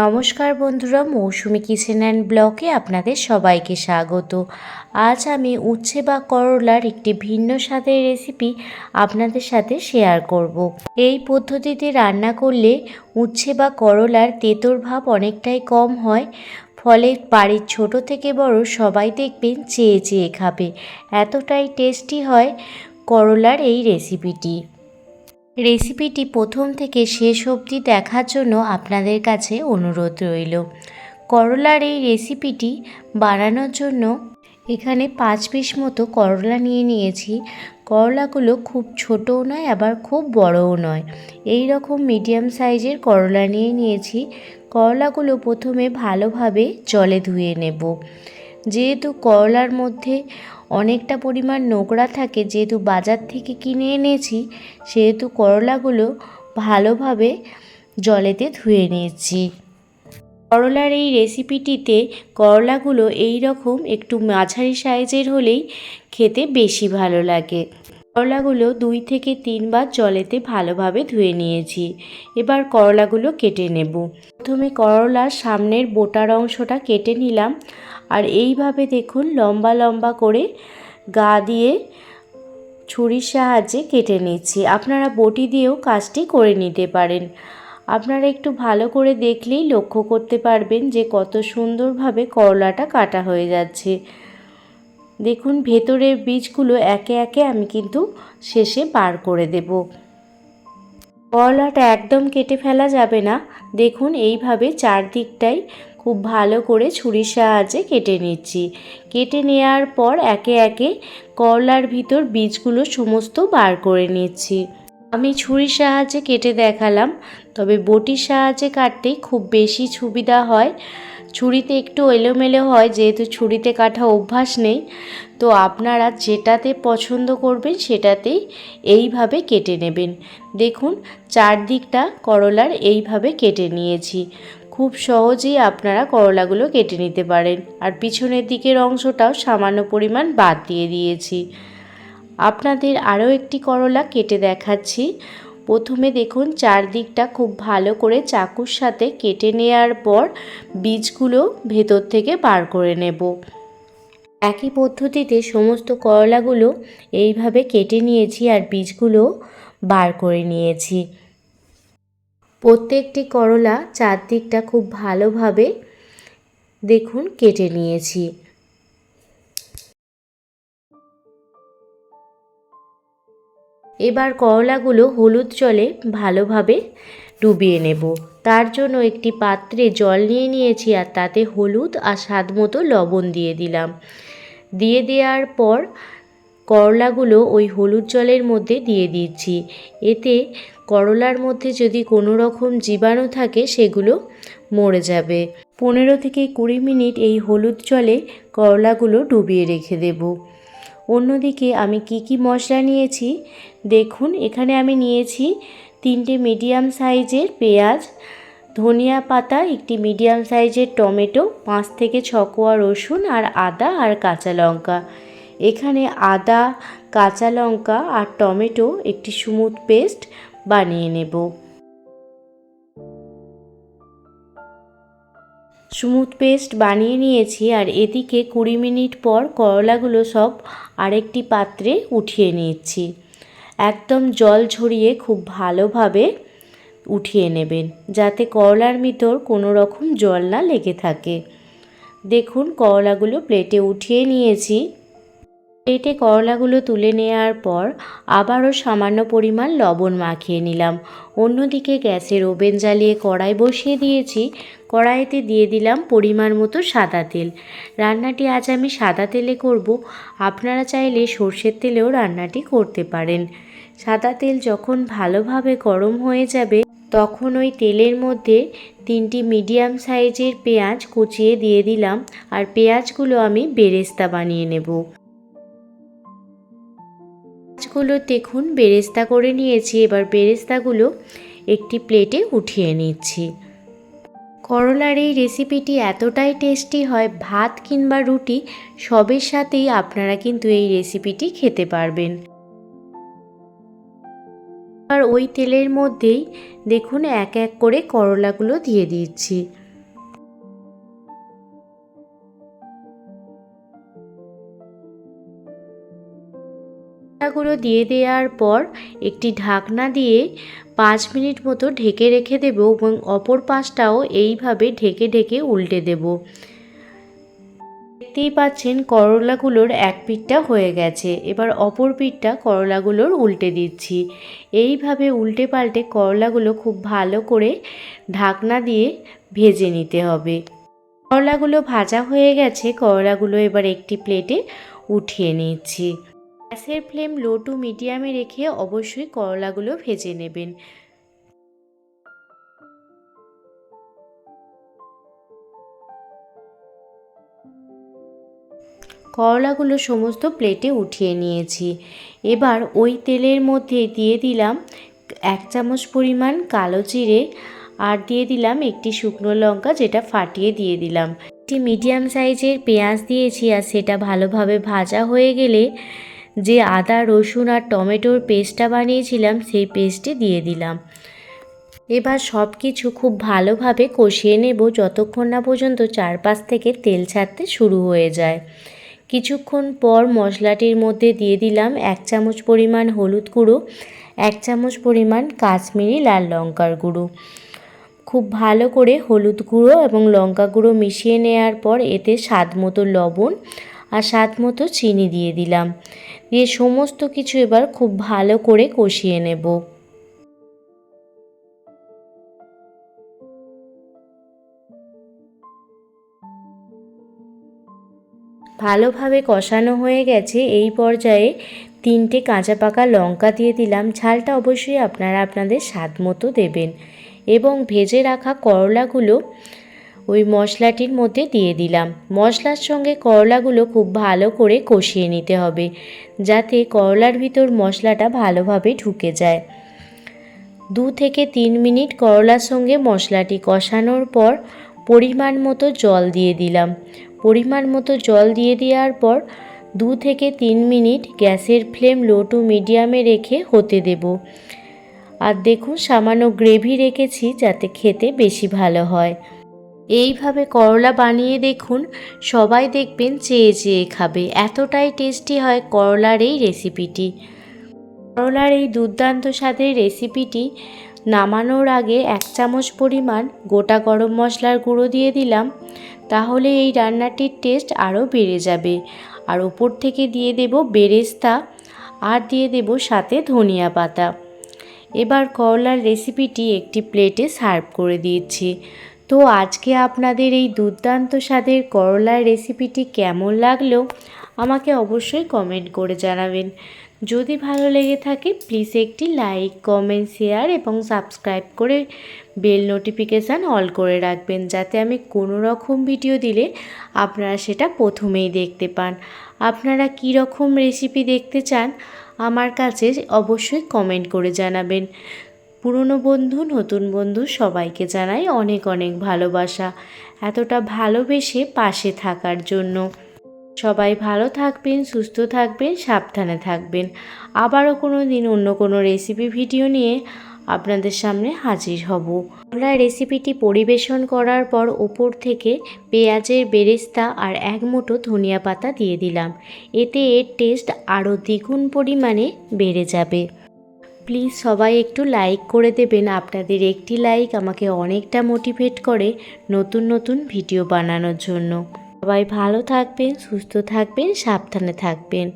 নমস্কার বন্ধুরা, মৌসুমি kitchen and ব্লকে আপনাদের সবাইকে স্বাগত। আজ আমি উচ্ছে বা করলার একটি ভিন্ন স্বাদের রেসিপি আপনাদের সাথে শেয়ার করব। এই পদ্ধতিতে রান্না করলে উচ্ছে বা করলার তেতোর ভাব অনেকটাই কম হয়, ফলে বাড়ির ছোট থেকে বড় সবাই দেখবেন চেয়ে চেয়ে খাবে। এতটাই টেস্টি হয় করলার এই রেসিপিটি। রেসিপিটি প্রথম থেকে শেষ অবধি দেখার জন্য আপনাদের কাছে অনুরোধ রইল। করলার এই রেসিপিটি বানানোর জন্য এখানে পাঁচ পিস মতো করলা নিয়ে নিয়েছি। করলাগুলো খুব ছোটও নয়, আবার খুব বড়ও নয়। এই রকম মিডিয়াম সাইজের করলা নিয়ে নিয়েছি। করলাগুলো প্রথমে ভালোভাবে জলে ধুয়ে নেব। যেহেতু করলার মধ্যে অনেকটা পরিমাণ নোংরা থাকে, যেহেতু বাজার থেকে কিনে এনেছি, সেহেতু করলাগুলো ভালোভাবে জলেতে ধুয়ে নিয়েছি। করলার এই রেসিপিটিতে করলাগুলো এই রকম একটু মাঝারি সাইজের হলেই খেতে বেশি ভালো লাগে। করলাগুলো দুই থেকে তিনবার জলেতে ভালোভাবে ধুয়ে নিয়েছি। এবার করলাগুলো কেটে নেব। প্রথমে করলার সামনের বোটার অংশটা কেটে নিলাম। আর এইভাবে দেখুন লম্বা লম্বা করে গা দিয়ে ছুরির সাহায্যে কেটে নিচ্ছি আপনারা বটি দিয়েও কাজটি করে নিতে পারেন। আপনারা একটু ভালো করে দেখলেই লক্ষ্য করতে পারবেন যে কত সুন্দরভাবে করলাটা কাটা হয়ে যাচ্ছে। দেখুন ভেতরের বীজগুলো একে একে আমি কিন্তু শেষে বার করে দেব। করলাটা একদম কেটে ফেলা যাবে না। দেখুন, এইভাবে চারদিকটাই খুব ভালো করে ছুরির সাহায্যে কেটে নিচ্ছি। কেটে নেওয়ার পর একে একে করলার ভিতর বীজগুলো সমস্ত বার করে নিচ্ছি। আমি ছুরির সাহায্যে কেটে দেখালাম। তবে বটির সাহায্যে কাটতেই খুব বেশি সুবিধা হয়। ছুরিতে একটু এলোমেলো হয়, যেহেতু ছুরিতে কাটা অভ্যাস নেই। তো আপনারা যেটাতে পছন্দ করবেন, সেটাতেই এইভাবে কেটে নেবেন। দেখুন, চারদিকটা করলার এইভাবে কেটে নিয়েছি। খুব সহজেই আপনারা করলাগুলো কেটে নিতে পারেন। আর পিছনের দিকের অংশটাও সামান্য পরিমাণ বাদ দিয়ে দিয়েছি। আপনাদের আরও একটি করলা কেটে দেখাচ্ছি। প্রথমে দেখুন চারদিকটা খুব ভালো করে চাকুর সাথে কেটে নেওয়ার পর বীজগুলো ভেতর থেকে বার করে নেব। একই পদ্ধতিতে সমস্ত করলাগুলো এইভাবে কেটে নিয়েছি আর বীজগুলো বার করে নিয়েছি। প্রত্যেকটি করলা চারদিকটা খুব ভালোভাবে দেখুন কেটে নিয়েছি। এবার করলাগুলো হলুদ জলে ভালোভাবে ডুবিয়ে নেব। তার জন্য একটি পাত্রে জল নিয়ে নিয়েছি আর তাতে হলুদ আর স্বাদ মতো লবণ দিয়ে দিলাম। দিয়ে দেওয়ার পর করলাগুলো ওই হলুদ জলের মধ্যে দিয়ে দিচ্ছি। এতে করলার মধ্যে যদি কোনো রকম জীবাণু থাকে, সেগুলো মরে যাবে। পনেরো থেকে কুড়ি মিনিট এই হলুদ জলে করলাগুলো ডুবিয়ে রেখে দেব। অন্যদিকে আমি কি কি মশলা নিয়েছি? দেখুন, এখানে আমি নিয়েছি তিনটে মিডিয়াম সাইজের পেঁয়াজ, ধনিয়া পাতা, একটি মিডিয়াম সাইজের টমেটো, পাঁচ থেকে ছ কোয়া রসুন আর আদা আর কাঁচা লঙ্কা। এখানে আদা, কাঁচা লঙ্কা আর টমেটো একটি স্মুথ পেস্ট বানিয়ে নেব। স্মুথ পেস্ট বানিয়ে নিয়েছি আর এদিকে কুড়ি মিনিট পর করলাগুলো সব আরেকটি পাত্রে উঠিয়ে নিয়েছি একদম জল ঝরিয়ে খুব ভালোভাবে উঠিয়ে নেবেন, যাতে করলার ভিতর কোনো রকম জল না লেগে থাকে। দেখুন করলাগুলো প্লেটে উঠিয়ে নিয়েছি। প্লেটে করলাগুলো তুলে নেওয়ার পর আবারও সামান্য পরিমাণ লবণ মাখিয়ে নিলাম। অন্যদিকে গ্যাসের ওভেন জ্বালিয়ে কড়াই বসিয়ে দিয়েছি। কড়াইতে দিয়ে দিলাম পরিমাণ মতো সাদা তেল। রান্নাটি আজ আমি সাদা তেলে করব। আপনারা চাইলে সর্ষের তেলেও রান্নাটি করতে পারেন। সাদা তেল যখন ভালোভাবে গরম হয়ে যাবে, তখন ওই তেলের মধ্যে তিনটি মিডিয়াম সাইজের পেঁয়াজ কুচিয়ে দিয়ে দিলাম। আর পেঁয়াজগুলো আমি বেরেস্তা বানিয়ে নেব। মাছগুলো দেখুন, বেরেস্তা করে নিয়েছি। এবার বেরেস্তাগুলো একটি প্লেটে উঠিয়ে নিচ্ছি। করলার এই রেসিপিটি এতটাই টেস্টি হয়, ভাত কিংবা রুটি, সবের সাথেই আপনারা কিন্তু এই রেসিপিটি খেতে পারবেন। আর ওই তেলের মধ্যেই দেখুন, এক এক করে করলাগুলো দিয়ে দিচ্ছি। পাতাগুলো দিয়ে দেওয়ার পর একটি ঢাকনা দিয়ে পাঁচ মিনিট মতো ঢেকে রেখে দেবো এবং অপর পাশটাও এইভাবে ঢেকে ঢেকে উল্টে দেব। দেখতেই পাচ্ছেন করলাগুলোর এক পিঠটা হয়ে গেছে। এবার অপর পিঠটা করলাগুলোর উল্টে দিচ্ছি। এইভাবে উল্টে পাল্টে করলাগুলো খুব ভালো করে ঢাকনা দিয়ে ভেজে নিতে হবে। করলাগুলো ভাজা হয়ে গেছে। করলাগুলো এবার একটি প্লেটে উঠিয়ে নিচ্ছি। গ্যাসের ফ্লেম লো টু মিডিয়ামে রেখে অবশ্যই করলাগুলো ভেজে নেবেন। করলাগুলো সমস্ত প্লেটে উঠিয়ে নিয়েছি। এবার ওই তেলের মধ্যে দিয়ে দিলাম এক চামচ পরিমাণ কালো জিরে আর দিয়ে দিলাম একটি শুকনো লঙ্কা যেটা ফাটিয়ে দিয়ে দিলাম। একটি মিডিয়াম সাইজের পেঁয়াজ দিয়েছি আর সেটা ভালোভাবে ভাজা হয়ে গেলে যে আদা, রসুন আর টমেটোর পেস্টটা বানিয়েছিলাম, সেই পেস্টটি দিয়ে দিলাম। এবার সব কিছু খুব ভালোভাবে কষিয়ে নেব যতক্ষণ না পর্যন্ত চারপাশ থেকে তেল ছাড়তে শুরু হয়ে যায়। কিছুক্ষণ পর মশলাটির মধ্যে দিয়ে দিলাম এক চামচ পরিমাণ হলুদ গুঁড়ো, এক চামচ পরিমাণ কাশ্মীরি লাল লঙ্কার গুঁড়ো। খুব ভালো করে হলুদ গুঁড়ো এবং লঙ্কা গুঁড়ো মিশিয়ে নেওয়ার পর এতে স্বাদ মতো লবণ আর স্বাদ মতো চিনি দিয়ে দিলাম। দিয়ে সমস্ত কিছু এবার খুব ভালো করে কষিয়ে নেব। ভালোভাবে কষানো হয়ে গেছে। এই পর্যায়ে তিনটে কাঁচা পাকা লঙ্কা দিয়ে দিলাম। ঝালটা অবশ্যই আপনারা আপনাদের স্বাদ মতো দেবেন। এবং ভেজে রাখা করলাগুলো ওই মশলাটির মধ্যে দিয়ে দিলাম। মশলার সঙ্গে করলাগুলো খুব ভালো করে কষিয়ে নিতে হবে, যাতে করলার ভিতর মশলাটা ভালোভাবে ঢুকে যায়। দু থেকে তিন মিনিট করলার সঙ্গে মশলাটি কষানোর পর পরিমাণ মতো জল দিয়ে দিলাম। পরিমাণ মতো জল দিয়ে দেওয়ার পর দু থেকে তিন মিনিট গ্যাসের ফ্লেম লো টু মিডিয়ামে রেখে হতে দেব। আর দেখুন, সামান্য গ্রেভি রেখেছি যাতে খেতে বেশি ভালো হয়। এইভাবে করলা বানিয়ে দেখুন, সবাই দেখবেন চেয়ে চেয়ে খাবে। এতটাই টেস্টি হয় করলার এই রেসিপিটি। করলার এই দুর্দান্ত স্বাদের রেসিপিটি নামানোর আগে এক চামচ পরিমাণ গোটা গরম মশলার গুঁড়ো দিয়ে দিলাম, তাহলে এই রান্নাটির টেস্ট আরও বেড়ে যাবে। আর ওপর থেকে দিয়ে দেব বেরেস্তা আর দিয়ে দেব সাথে ধনিয়া পাতা। এবার করলার রেসিপিটি একটি প্লেটে সার্ভ করে দিয়েছি তো আজকে আপনাদের এই দুর্দান্ত স্বাদের করলার রেসিপিটি কেমন লাগল আমাকে অবশ্যই কমেন্ট করে জানাবেন। যদি ভালো লেগে থাকে প্লিজ একটি লাইক কমেন্ট শেয়ার এবং সাবস্ক্রাইব করে বেল নোটিফিকেশান অল করে রাখবেন যাতে আমি কোনো রকম ভিডিও দিলে আপনারা সেটা প্রথমেই দেখতে পান। আপনারা কী রকম রেসিপি দেখতে চান, আমার কাছে অবশ্যই কমেন্ট করে জানাবেন। পুরনো বন্ধু, নতুন বন্ধু সবাইকে জানাই অনেক অনেক ভালোবাসা। এতটা ভালোবেসে পাশে থাকার জন্য। সবাই ভালো থাকবেন, সুস্থ থাকবেন, সাবধানে থাকবেন। আবারও কোনো দিন অন্য কোনো রেসিপি ভিডিও নিয়ে আপনাদের সামনে হাজির হব। আমরা রেসিপিটি পরিবেশন করার পর ওপর থেকে পেঁয়াজের বেরেস্তা আর এক মুঠো ধনিয়া পাতা দিয়ে দিলাম। এতে এর টেস্ট আরও দ্বিগুণ পরিমাণে বেড়ে যাবে। প্লিজ সবাই একটু লাইক করে দেবেন। আপনাদের একটি লাইক আমাকে অনেকটা মোটিভেট করে নতুন নতুন ভিডিও বানানোর জন্য। সবাই ভালো থাকবেন, সুস্থ থাকবেন, সাবধানে থাকবেন।